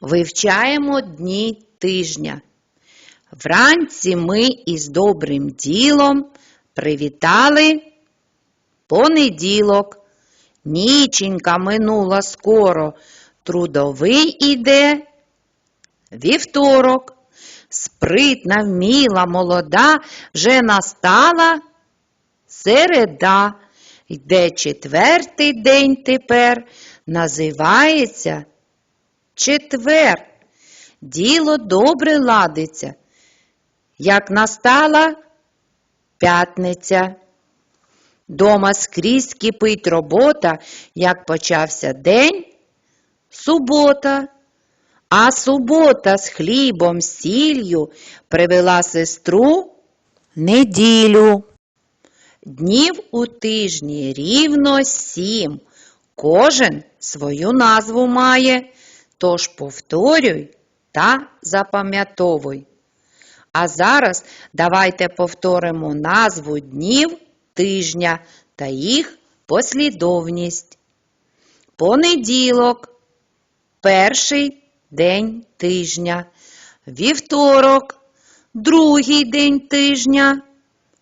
Вивчаємо дні тижня. Вранці ми із добрим ділом привітали понеділок. Ніченька минула скоро, трудовий іде вівторок. Спритна, вміла, молода, вже настала середа. Йде четвертий день тепер, називається четвер. Діло добре ладиться. Як настала п'ятниця. Дома скрізь кипить робота, як почався день субота. А субота з хлібом, сіллю привела сестру неділю. Днів у тижні рівно сім. Кожен свою назву має, тож повторюй та запам'ятовуй. А зараз давайте повторимо назву днів тижня та їх послідовність. Понеділок перший день тижня. Вівторок другий день тижня.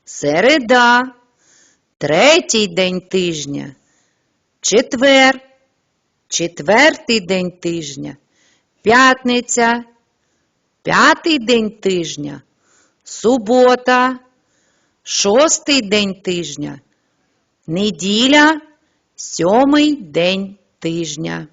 Середа третій день тижня. Четвер четвертий день тижня. П'ятниця п'ятий день тижня. Субота шостий день тижня. Неділя сьомий день тижня.